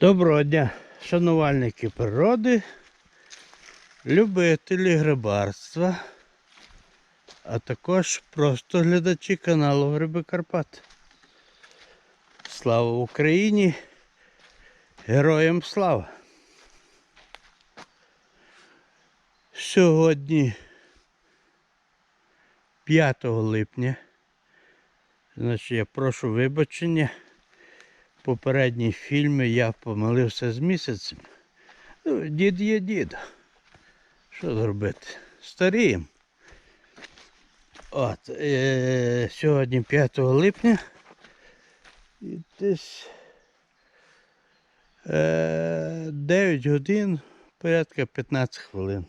Доброго дня, шанувальники природи, любителі грибарства, а також просто глядачі каналу Гриби Карпат. Слава Україні! Героям слава! Сьогодні 5 липня. Значить, я прошу вибачення. Попередні фільми я помилився з місяцем. Ну, дід є дід. Що зробити? Старієм. От, е- сьогодні 5 липня. І десь е- 9 годин, порядка 15 хвилин.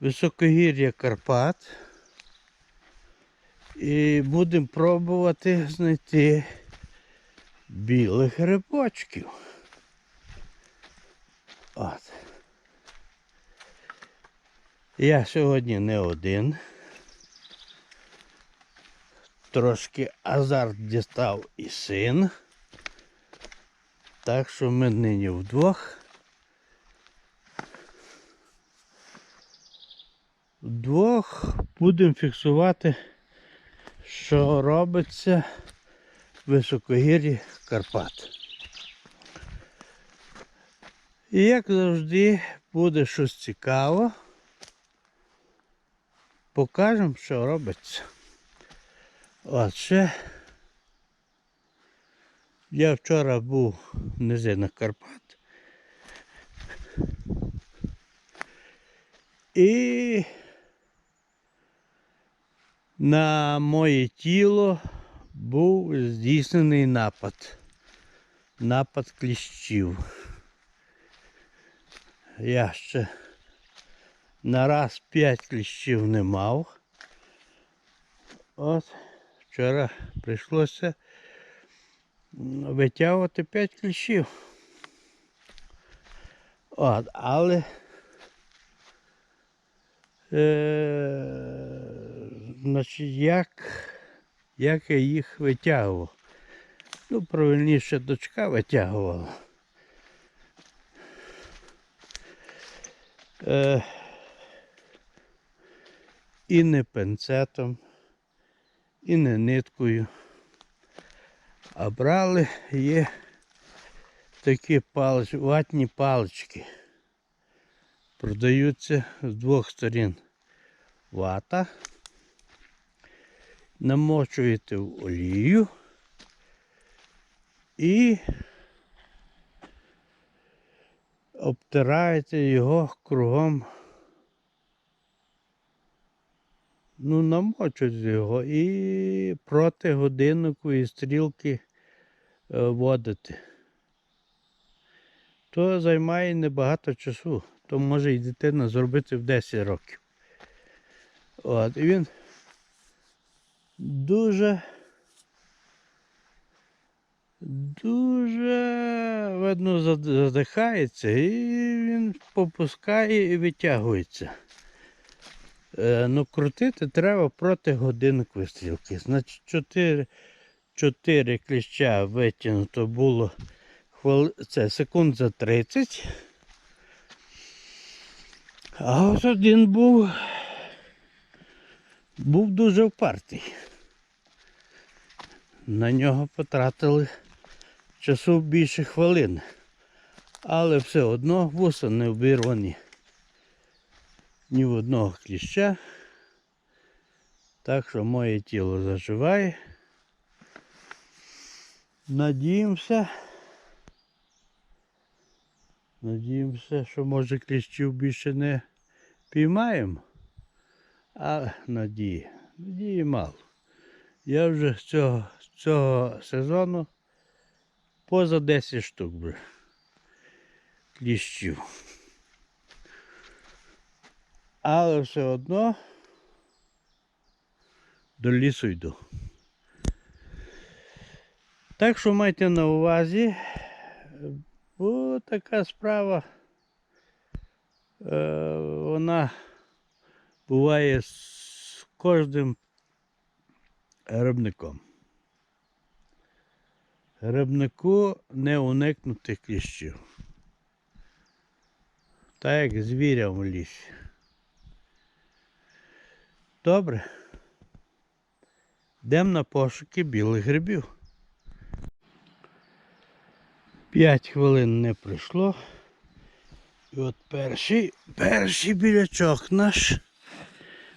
Високогір'я Карпат. І будемо пробувати знайти білих грибочків. От. Я сьогодні не один. Трошки азарт дістав і син. Так що ми нині вдвох. Вдвох будемо фіксувати, що робиться високогір'ї Карпат. І як завжди буде щось цікаво, покажемо, що робиться. От ще я вчора був в низинах Карпат. І на моє тіло був здійснений напад. Напад кліщів. Я ще на раз п'ять кліщів не мав. От вчора прийшлося витягувати п'ять кліщів. От, але е, значить, як, як я їх витягував. Ну, правильніше дочка витягувала. Е, і не пенцетом, і не ниткою. А брали є такі палич, ватні палички. Продаються з двох сторін вата. Намочуєте в олію і обтираєте його кругом. Ну, намочуєте його і проти годинникової стрілки е, водите. То займає небагато часу. То може і дитина зробити в 10 років. От, і він дуже дуже видно задихається і він попускає і витягується. Е, ну, крутити треба проти годинникової стрілки. Значить, 4, 4 кліща витягнуто було хвили... це секунд за 30. А ось один був, був дуже впартий. На нього потратили часу більше хвилин. Але все одно вуса не обірвані ні в одного кліща. Так що моє тіло заживає. Надіємося. Надіємося, що може кліщів більше не піймаємо. А надії. Надії мало. Я вже з цього, цього сезону поза 10 штук вже кліщів. Але все одно до лісу йду. Так що майте на увазі, бо така справа, е, вона буває з кожним грибником. Грибнику не уникнути кліщів. Так як звірям в лісі. Добре. Йдемо на пошуки білих грибів. П'ять хвилин не пройшло. І от перший, перший білячок наш.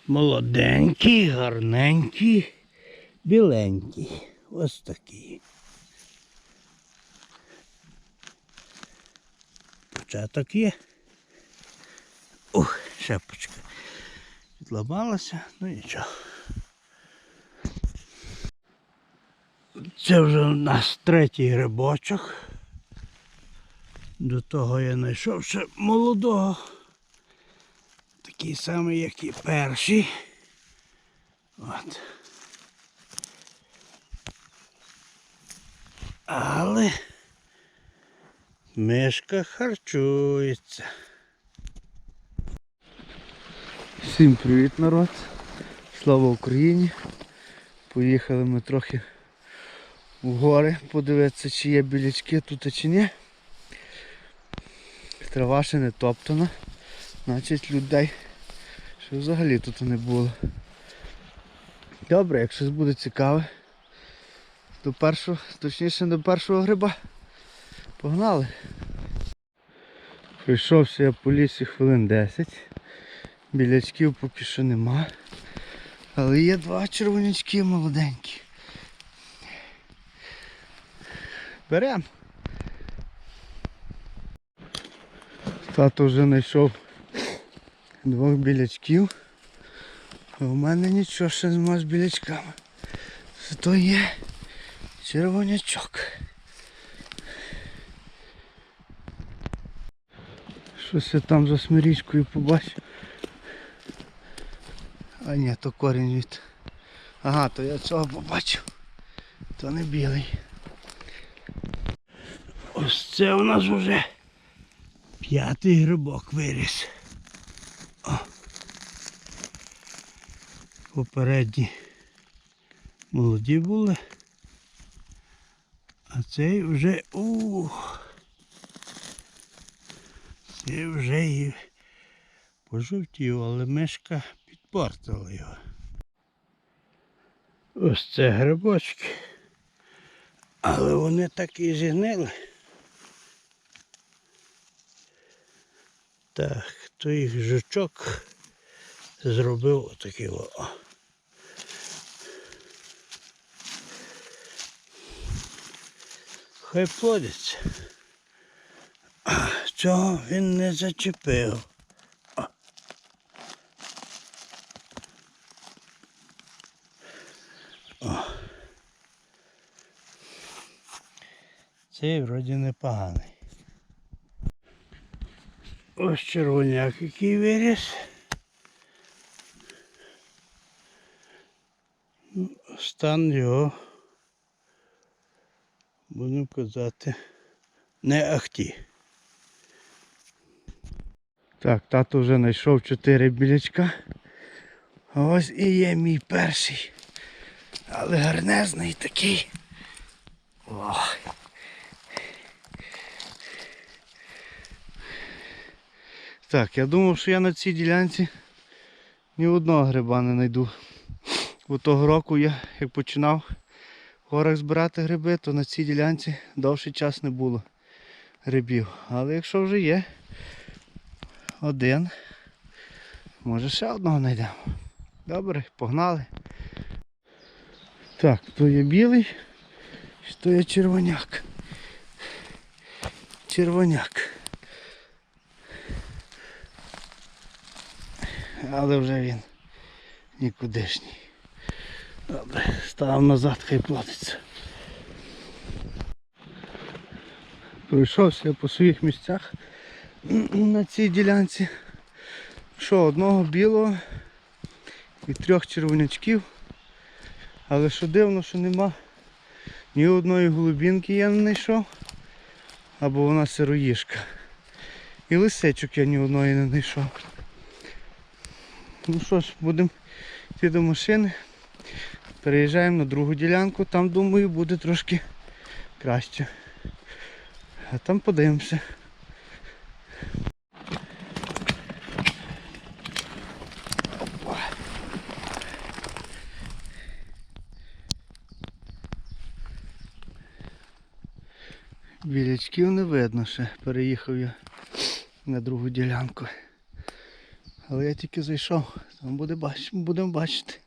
Молоденький, гарненький, біленький. Ось такий. Початок є. Ух, шепочка. Відламалася, ну нічого. Це вже у нас третій грибочок. До того я знайшов ще молодого. Такий самий, як і перший. От. Але мишка харчується. Всім привіт народ! Слава Україні! Поїхали ми трохи в гори подивитися, чи є білячки тут чи ні. Трава ще не топтана, значить людей ще взагалі тут не було. Добре, щось буде цікаве, до першого, точніше до першого гриба. Погнали! Прийшовся я по лісі хвилин 10. Білячків поки що нема. Але є два червонячки молоденькі. Берем. Тато вже знайшов двох білячків. В мене нічого ще нема з білячками. Зато є червонячок. Щось я там за смирічкою побачив. А ні, то корінь від. Ага, то я цього побачив. То не білий. Ось це у нас вже п'ятий грибок виріс. Попередні молоді були. А цей вже ух. Цей вже і пожовтів, але мишка підпортила його. Ось це грибочки. Але вони так і зігнили. Так, то їх жучок зробив отакий о. Хай плодиться. Цього він не зачепив. О. Цей вроді непоганий. Ось червоняк, який виріс. Ну, Стан його, будемо казати, не ахті. Так, тато вже знайшов чотири білячка. А ось і є мій перший. Але гарнезний такий. Ох. Так, я думав, що я на цій ділянці ні одного гриба не знайду. Бо того року я, як починав горах збирати гриби, то на цій ділянці довший час не було грибів. Але якщо вже є один, може ще одного знайдемо. Добре, погнали. Так, то є білий, то є червоняк. Червоняк. Але вже він нікудишній. Добре, став назад, хай платиться. Пройшовся по своїх місцях на цій ділянці. Що, одного білого і трьох червонячків. Але що дивно, що нема ні одної голубінки я не знайшов, або вона сироїшка. І лисичок я ні одної не знайшов. Ну що ж, будемо йти до машини. Переїжджаємо на другу ділянку, там думаю буде трошки краще. А там подивимося. Білячків не видно ще. Переїхав я на другу ділянку. Але я тільки зайшов, там будемо бачити.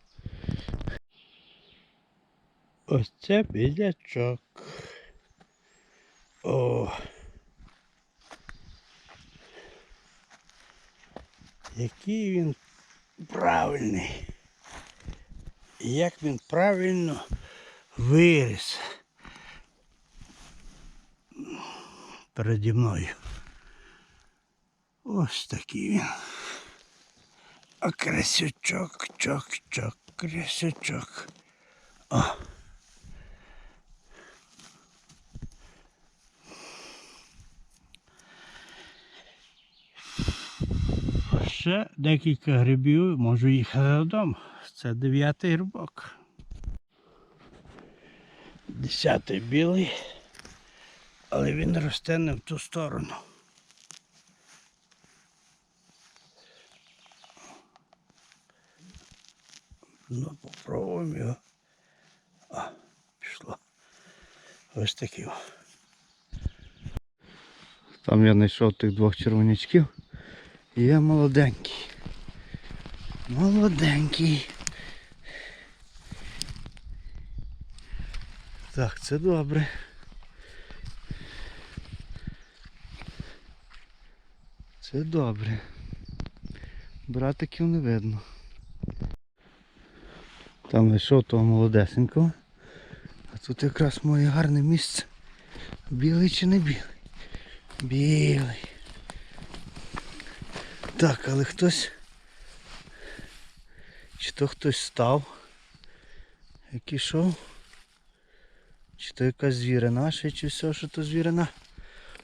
Ось це білячок. О. Який він правильний. Як він правильно виріс переді мною. Ось такий він. А красючок, чок, чок, красючок. О. Ще декілька грибів можу їхати додому. Це дев'ятий грибок. Десятий білий, але він росте не в ту сторону. Ну, попробуємо його. А, пішло. Ось такий. Там я знайшов тих двох червонячків. Я молоденький. Молоденький. Так, це добре. Це добре. Братиків не видно. Там знайшов того молодесенького. А тут якраз моє гарне місце. Білий чи не білий? Білий. Так, але хтось. Чи то хтось став, як ішов. Чи то якась звірина ще, чи все, що то звірина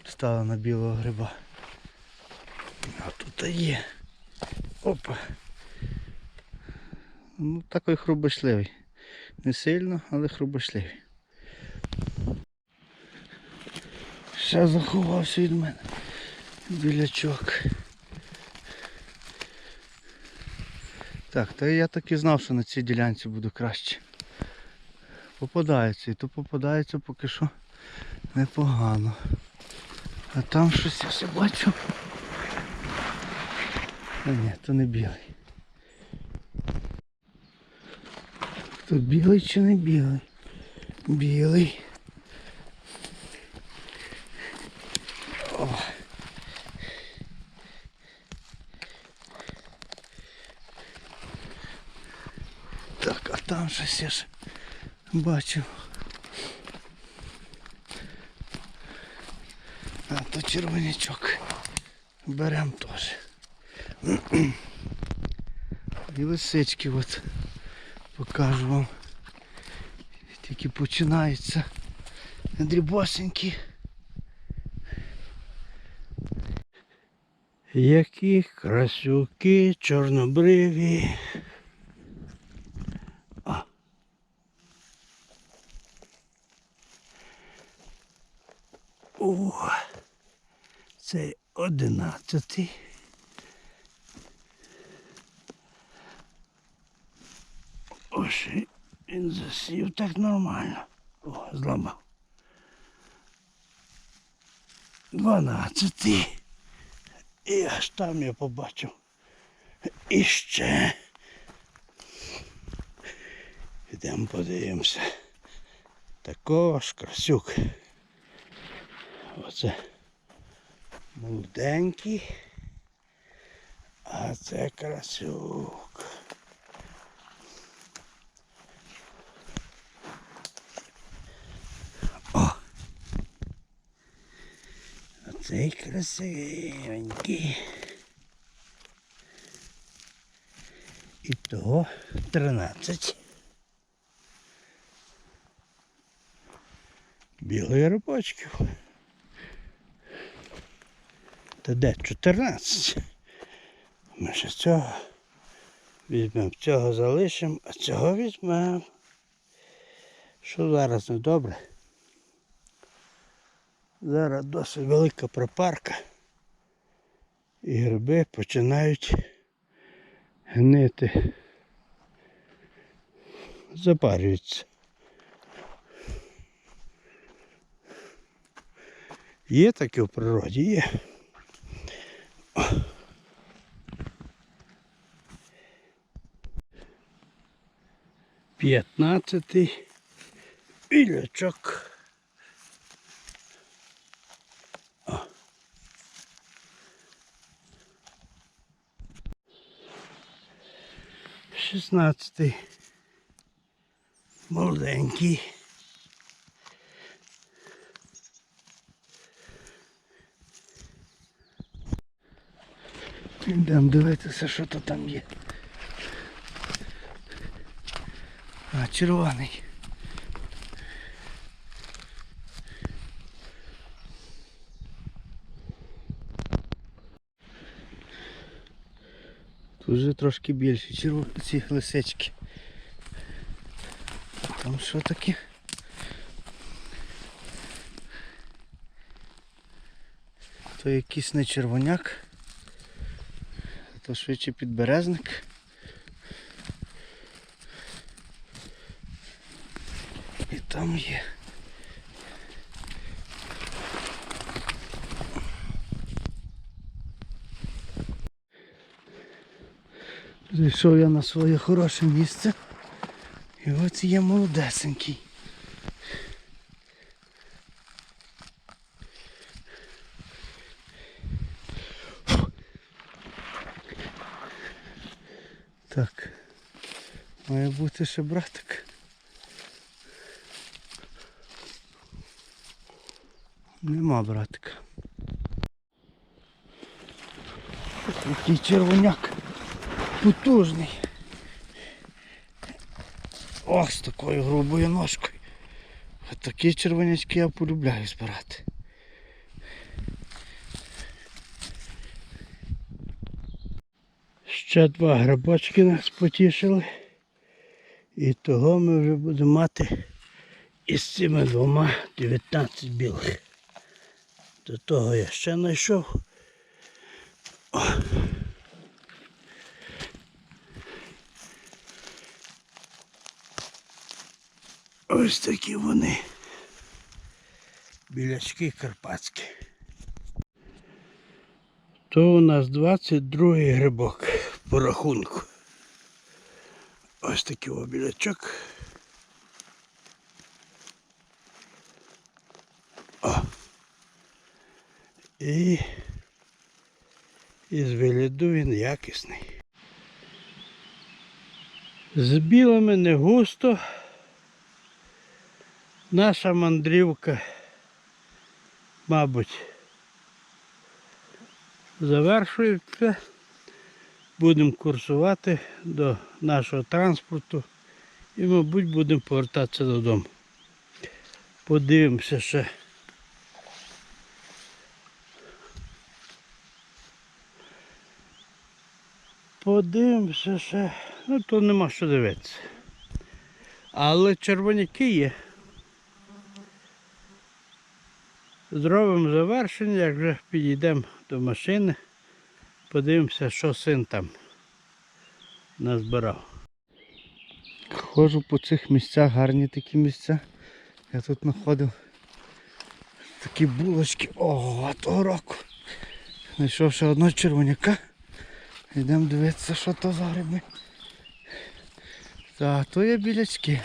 стала на білого гриба. А тут є. Опа. Ну, такий хрубошливий. Не сильно, але хрубошливий. Ще заховався від мене. Білячок. Так, та я так і знав, що на цій ділянці буде краще. Попадається, і то попадається поки що непогано. А там щось я ще бачу. А ні, то не білий. То білий чи не білий? Білий. О. Так, а там щось я ж бачив. А то червонячок. Берем теж. І лисички от покажу вам. Тільки починаються дрібосенькі. Які красюки чорнобриві. А. О, це одинадцятий. Ось він засів так нормально. О, зламав. Дванадцятий. І аж там я побачив. І ще. Підемо подивимося. Також красюк. Оце молоденький. А це красюк. О! Оцей красивенький. І того 13. Білих рибочків. Та де 14? Ми ще цього візьмемо, цього залишимо, а цього візьмемо. Що зараз не добре? Зараз досить велика пропарка. І гриби починають гнити. Запарюються. Є таке в природі, є. П'ятнадцятий білячок. О. Шістнадцятий. Молоденький. Йдемо дивитися, що то там є. А, червоний. Тут вже трошки більше черв... ці лисички. А Там що таке? То якийсь не червоняк. То швидше підберезник. І там є. Зайшов я на своє хороше місце. І ось є молодесенький. Так. Має бути ще братик. Нема братика. Який червоняк. Потужний. Ох, з такою грубою ножкою. От такі червонячки я полюбляю збирати. Ще два грибочки нас потішили. І того ми вже будемо мати із цими двома 19 білих. До того я ще знайшов. О. Ось такі вони. Білячки карпатські. То у нас 22 грибок по рахунку. Ось такий о білячок. О. І із вигляду він якісний. З білими не густо. Наша мандрівка, мабуть, завершується. Будемо курсувати до нашого транспорту і, мабуть, будемо повертатися додому. Подивимося ще. Подивимося ще. Ну, то нема що дивитися. Але червоняки є. Зробимо завершення, як вже підійдемо до машини. Подивимося, що син там назбирав. Ходжу по цих місцях, гарні такі місця. Я тут знаходив такі булочки. Ого, того року. Знайшов ще одного червоняка. Йдемо дивитися, що то за гриби. Так, то є білячки.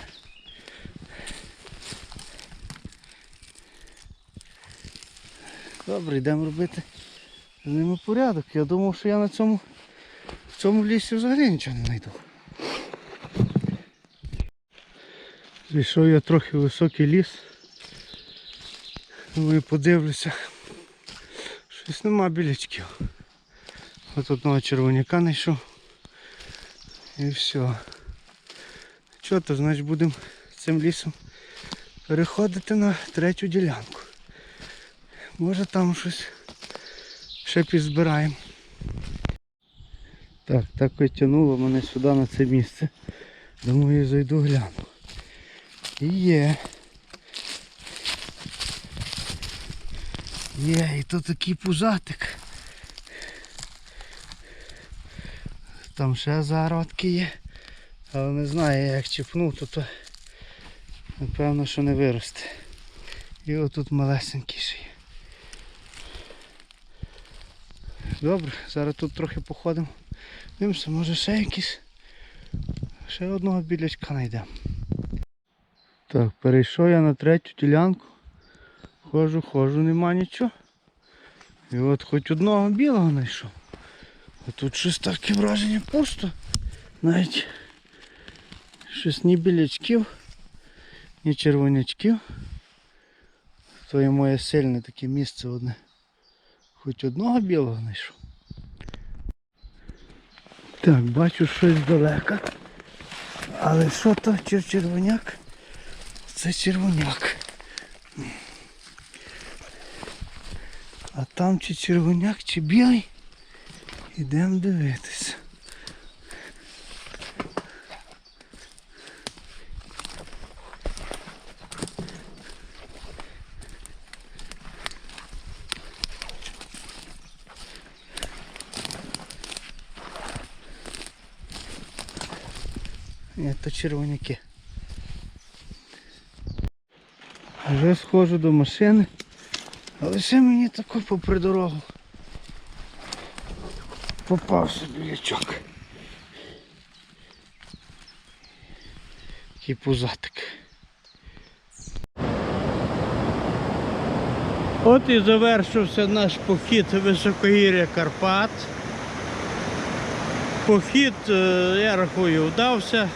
Добре, йдемо робити з ними порядок. Я думав, що я на цьому в цьому лісі взагалі нічого не знайду. Зійшов я трохи високий ліс. Думаю, подивлюся. Щось нема білячків. От одного червоняка знайшов. І все. Що то, значить будемо цим лісом переходити на третю ділянку. Може там щось ще підзбираємо. Так, так і мене сюди на це місце. Думаю, зайду гляну. І є. Є, і то такий пузатик. Там ще зародки є. Але не знаю, як чіпнув, то, то напевно, що не виросте. І отут малесенький ще є. Добре, зараз тут трохи походимо. Дивимося, може ще якісь. Ще одного білячка знайдемо. Так, перейшов я на третю ділянку. Ходжу, ходжу, нема нічого. І от хоч одного білого знайшов. А тут щось таке враження пусто. Навіть щось ні білячків, ні червонячків. То є моє сильне таке місце одне. Хоч одного білого знайшов. Так, бачу щось далеко. Але що то Чер- червоняк? Це червоняк. А там чи червоняк, чи білий. Ідемо дивитися. Ні, червоняки. Вже схожу до машини. Але ще мені тако попри дорогу. Попався білячок. Такий пузатик. От і завершився наш похід високогір'я Карпат. Похід, е, я рахую, вдався.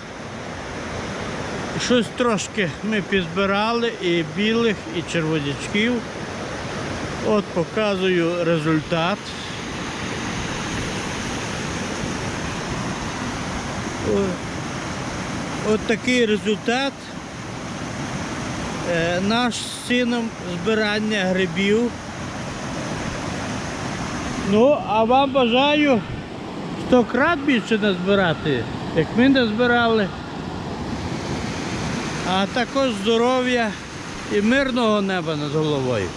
Щось трошки ми підзбирали і білих, і червонячків. От показую результат. От такий результат. Е, Наш з сином збирання грибів. Ну, а вам бажаю сто крат більше назбирати, як ми назбирали. А також здоров'я і мирного неба над головою.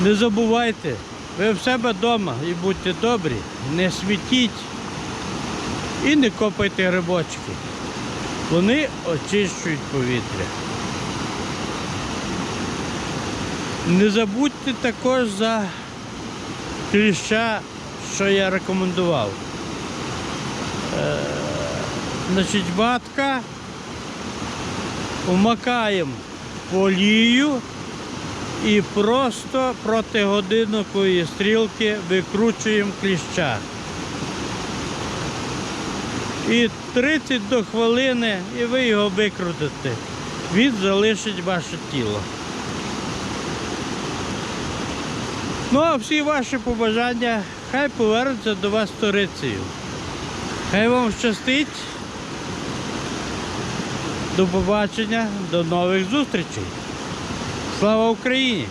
Не забувайте, ви в себе вдома і будьте добрі, не смітіть і не копайте грибочки. Вони очищують повітря. Не забудьте також за кліща, що я рекомендував. Значить, батка вмакаємо в олію і просто проти годинникової стрілки викручуємо кліща. І 30 до хвилини, і ви його викрутите. Він залишить ваше тіло. Ну а всі ваші побажання хай повернуться до вас сторицею. Хай вам щастить. До побачення, до нових зустрічей. Слава Україні!